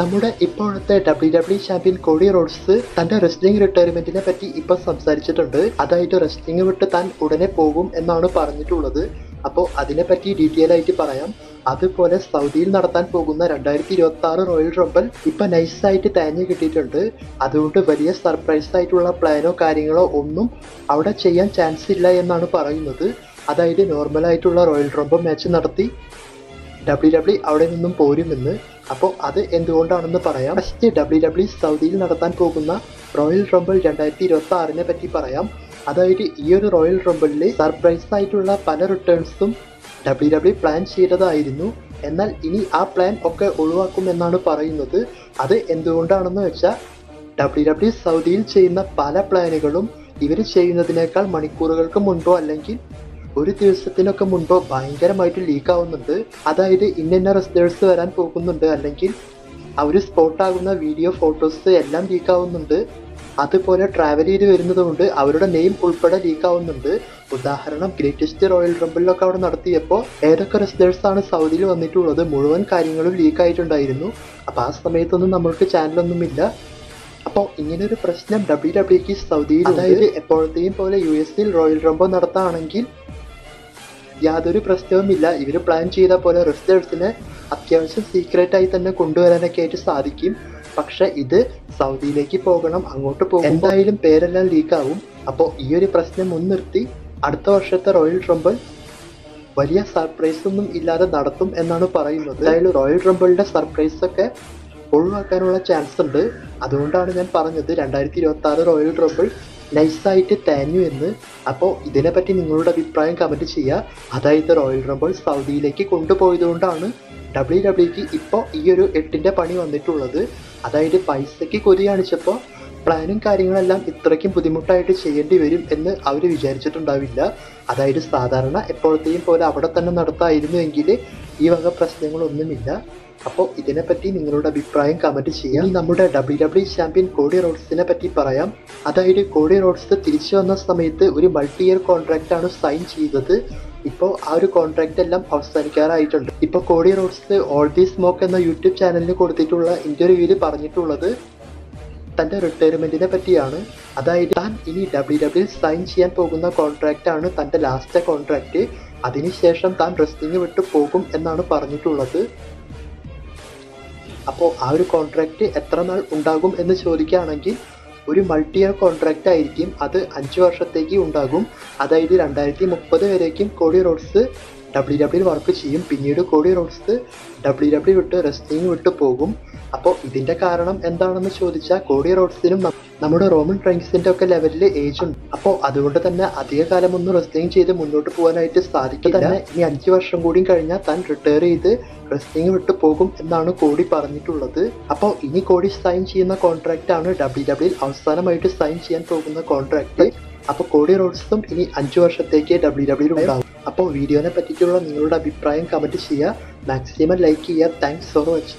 നമ്മുടെ ഇപ്പോഴത്തെ W W champion Cody Rhodes തന്റെ റെസ്ലിംഗ് റിട്ടയർമെന്റിനെ പറ്റി ഇപ്പൊ സംസാരിച്ചിട്ടുണ്ട്. അതായത് റെസ്ലിംഗ് വിട്ട് താൻ ഉടനെ പോകും എന്നാണ് പറഞ്ഞിട്ടുള്ളത്. അപ്പോൾ അതിനെപ്പറ്റി ഡീറ്റെയിൽ ആയിട്ട് പറയാം. അതുപോലെ സൗദിയിൽ നടത്താൻ പോകുന്ന രണ്ടായിരത്തി ഇരുപത്തി ആറ് റോയൽ റംബൽ ഇപ്പൊ നൈസായിട്ട് തേഞ്ഞ് കിട്ടിയിട്ടുണ്ട്. അതുകൊണ്ട് വലിയ സർപ്രൈസ് ആയിട്ടുള്ള പ്ലാനോ കാര്യങ്ങളോ ഒന്നും അവിടെ ചെയ്യാൻ ചാൻസ് ഇല്ല എന്നാണ് പറയുന്നത്. അതായത് നോർമൽ ആയിട്ടുള്ള റോയൽ റംബൽ മാച്ച് നടത്തി ഡബ്ല്യു ഡബ്ല്യു അവിടെ നിന്നും പോരുമെന്ന്. അപ്പോൾ അത് എന്തുകൊണ്ടാണെന്ന് പറയാം. ഫസ്റ്റ് ഡബ്ല്യു ഡബ്ല്യു സൗദിയിൽ നടത്താൻ പോകുന്ന റോയൽ റംബിൾ രണ്ടായിരത്തി ഇരുപത്തി ആറിനെ പറ്റി പറയാം. അതായത് ഈ ഒരു റോയൽ റംബിളിൽ സർപ്രൈസ് ആയിട്ടുള്ള പല റിട്ടേൺസും ഡബ്ല്യു ഡബ്ല്യു പ്ലാൻ ചെയ്തതായിരുന്നു. എന്നാൽ ഇനി ആ പ്ലാൻ ഒക്കെ ഒഴിവാക്കുമെന്നാണ് പറയുന്നത്. അത് എന്തുകൊണ്ടാണെന്ന് വെച്ചാൽ ഡബ്ല്യു ഡബ്ല്യു സൗദിയിൽ ചെയ്യുന്ന പല പ്ലാനുകളും ഇവർ ചെയ്യുന്നതിനേക്കാൾ മണിക്കൂറുകൾക്ക് മുൻപോ അല്ലെങ്കിൽ ഒരു ദിവസത്തിനൊക്കെ മുൻപോ ഭയങ്കരമായിട്ട് ലീക്ക് ആവുന്നുണ്ട്. അതായത് ഇന്ന റെസ്റ്റേഴ്സ് വരാൻ പോകുന്നുണ്ട്. അല്ലെങ്കിൽ അവർ സ്പോട്ടാകുന്ന വീഡിയോ ഫോട്ടോസ് എല്ലാം ലീക്ക് ആവുന്നുണ്ട്. അതുപോലെ ട്രാവൽ ചെയ്ത് വരുന്നത് കൊണ്ട് അവരുടെ നെയിം ഉൾപ്പെടെ ലീക്ക് ആവുന്നുണ്ട്. ഉദാഹരണം ഗ്രേറ്റസ്റ്റ് റോയൽ റംബിളിലൊക്കെ അവിടെ നടത്തിയപ്പോൾ ഏതൊക്കെ റെസ്റ്റേഴ്സ് ആണ് സൗദിയിൽ വന്നിട്ടുള്ളത് മുഴുവൻ കാര്യങ്ങളും ലീക്ക് ആയിട്ടുണ്ടായിരുന്നു. അപ്പോൾ ആ സമയത്തൊന്നും നമ്മൾക്ക് ചാനലൊന്നുമില്ല അപ്പോൾ ഇങ്ങനൊരു പ്രശ്നം ഡബ്ല്യു ഡബ്ല്യുക്ക് സൗദിയിൽ അതായത് എപ്പോഴത്തെയും പോലെ യു എസിൽ റോയൽ റംബോ നടത്തുകയാണെങ്കിൽ യാതൊരു പ്രശ്നവുമില്ല. ഇവർ പ്ലാൻ ചെയ്ത പോലെ റിസൾട്ട്സിനെ അത്യാവശ്യം സീക്രട്ടായി തന്നെ കൊണ്ടുവരാനൊക്കെ ആയിട്ട് സാധിക്കും. പക്ഷെ ഇത് സൗദിയിലേക്ക് പോകണം അങ്ങോട്ട് പോകും. എന്തായാലും പേരെല്ലാം ലീക്ക് ആവും. അപ്പോൾ ഈ ഒരു പ്രശ്നം മുൻനിർത്തി അടുത്ത വർഷത്തെ റോയൽ ട്രംബിൾ വലിയ സർപ്രൈസ് ഒന്നും ഇല്ലാതെ നടത്തും എന്നാണ് പറയുന്നത്. എന്തായാലും റോയൽ ട്രംബിളിന്റെ സർപ്രൈസ് ഒക്കെ ഒഴിവാക്കാനുള്ള ചാൻസ് ഉണ്ട്. അതുകൊണ്ടാണ് ഞാൻ പറഞ്ഞത് രണ്ടായിരത്തി ഇരുപത്തി ആറ് റോയൽ ട്രംബിൾ നൈസായിട്ട് തേഞ്ഞു എന്ന്. അപ്പോൾ ഇതിനെപ്പറ്റി നിങ്ങളുടെ അഭിപ്രായം കമന്റ് ചെയ്യുക അതായത് റോയൽ റംബിൾ സൗദിയിലേക്ക് കൊണ്ടുപോയതുകൊണ്ടാണ് ഡബ്ല്യു ഡബ്ല്യുക്ക് ഇപ്പോൾ ഈ ഒരു എട്ടിന്റെ പണി വന്നിട്ടുള്ളത്. അതായത് പൈസയ്ക്ക് കൊതി കാണിച്ചപ്പോൾ പ്ലാനും കാര്യങ്ങളെല്ലാം ഇത്രയ്ക്കും ബുദ്ധിമുട്ടായിട്ട് ചെയ്യേണ്ടി വരും എന്ന് അവർ വിചാരിച്ചിട്ടുണ്ടാവില്ല. അതായത് സാധാരണ എപ്പോഴത്തെയും പോലെ അവിടെ തന്നെ നടത്തായിരുന്നു എങ്കിൽ ഈ വക പ്രശ്നങ്ങളൊന്നുമില്ല. അപ്പോൾ ഇതിനെപ്പറ്റി നിങ്ങളുടെ അഭിപ്രായം കമന്റ് ചെയ്യാം. നമ്മുടെ ഡബ്ല്യു ഡബ്ല്യു ചാമ്പ്യൻ കോഡി റോഡ്സിനെ പറ്റി പറയാം. അതായത് കോഡി റോഡ്സ് തിരിച്ചു വന്ന സമയത്ത് ഒരു മൾട്ടി ഇയർ കോൺട്രാക്റ്റ് ആണ് സൈൻ ചെയ്തത്. ഇപ്പോൾ ആ ഒരു കോൺട്രാക്റ്റ് എല്ലാം അവസാനിക്കാറായിട്ടുണ്ട്. ഇപ്പോൾ Cody Rhodes all the smoke എന്ന യൂട്യൂബ് ചാനലിന് കൊടുത്തിട്ടുള്ള ഇന്റർവ്യൂവിൽ പറഞ്ഞിട്ടുള്ളത് തന്റെ റിട്ടയർമെന്റിനെ പറ്റിയാണ്. അതായത് താൻ ഇനി ഡബ്ല്യു ഡബ്ല്യു സൈൻ ചെയ്യാൻ പോകുന്ന കോൺട്രാക്റ്റാണ് തന്റെ ലാസ്റ്റ് കോൺട്രാക്റ്റ് അതിനുശേഷം താൻ റെസ്റ്റിംഗ് വിട്ടു പോകും എന്നാണ് പറഞ്ഞിട്ടുള്ളത്. അപ്പോൾ ആ ഒരു കോൺട്രാക്റ്റ് എത്ര നാൾ ഉണ്ടാകും എന്ന് ചോദിക്കുകയാണെങ്കിൽ ഒരു മൾട്ടി ഇയർ കോൺട്രാക്റ്റ് ആയിരിക്കും. അത് അഞ്ച് വർഷത്തേക്ക് ഉണ്ടാകും. അതായത് രണ്ടായിരത്തി മുപ്പത് വരേക്കും കോടി റോഡ്സ് ഡബ്ല്യു ഡബ്ല്യു വർക്ക് ചെയ്യും. പിന്നീട് കോടി റോഡ്സ് ഡബ്ല്യു ഡബ്ല്യു വിട്ട് റെസ്ലിംഗ് വിട്ട് പോകും. അപ്പോൾ ഇതിന്റെ കാരണം എന്താണെന്ന് ചോദിച്ചാൽ കോടി റോഡ്സിനും നമ്മുടെ റോമൻ ട്രെങ്സിന്റെ ഒക്കെ ലെവലിൽ ഏജ് ഉണ്ട്. അപ്പോൾ അതുകൊണ്ട് തന്നെ അധിക കാലമൊന്നും റെസ്ലിംഗ് ചെയ്ത് മുന്നോട്ട് പോകാനായിട്ട് സാധിക്കില്ല. തന്നെ. ഇനി അഞ്ച് വർഷം കൂടി കഴിഞ്ഞാൽ താൻ റിട്ടയർ ചെയ്ത് റെസ്ലിംഗ് വിട്ടു പോകും എന്നാണ് കോടി പറഞ്ഞിട്ടുള്ളത്. അപ്പോൾ ഇനി കോടി സൈൻ ചെയ്യുന്ന കോൺട്രാക്റ്റ് ആണ് ഡബ്ല്യു ഡബ്ല്യു അവസാനമായിട്ട് സൈൻ ചെയ്യാൻ പോകുന്ന കോൺട്രാക്ട് അപ്പോൾ കോടി റോഡ്സും ഇനി അഞ്ചു വർഷത്തേക്ക് ഡബ്ല്യു ഡബ്ല്യു ഉണ്ടാവും. അപ്പോൾ വീഡിയോനെ പറ്റിയിട്ടുള്ള നിങ്ങളുടെ അഭിപ്രായം കമന്റ് ചെയ്യുക. മാക്സിമം ലൈക്ക് ചെയ്യുക. Thanks for watching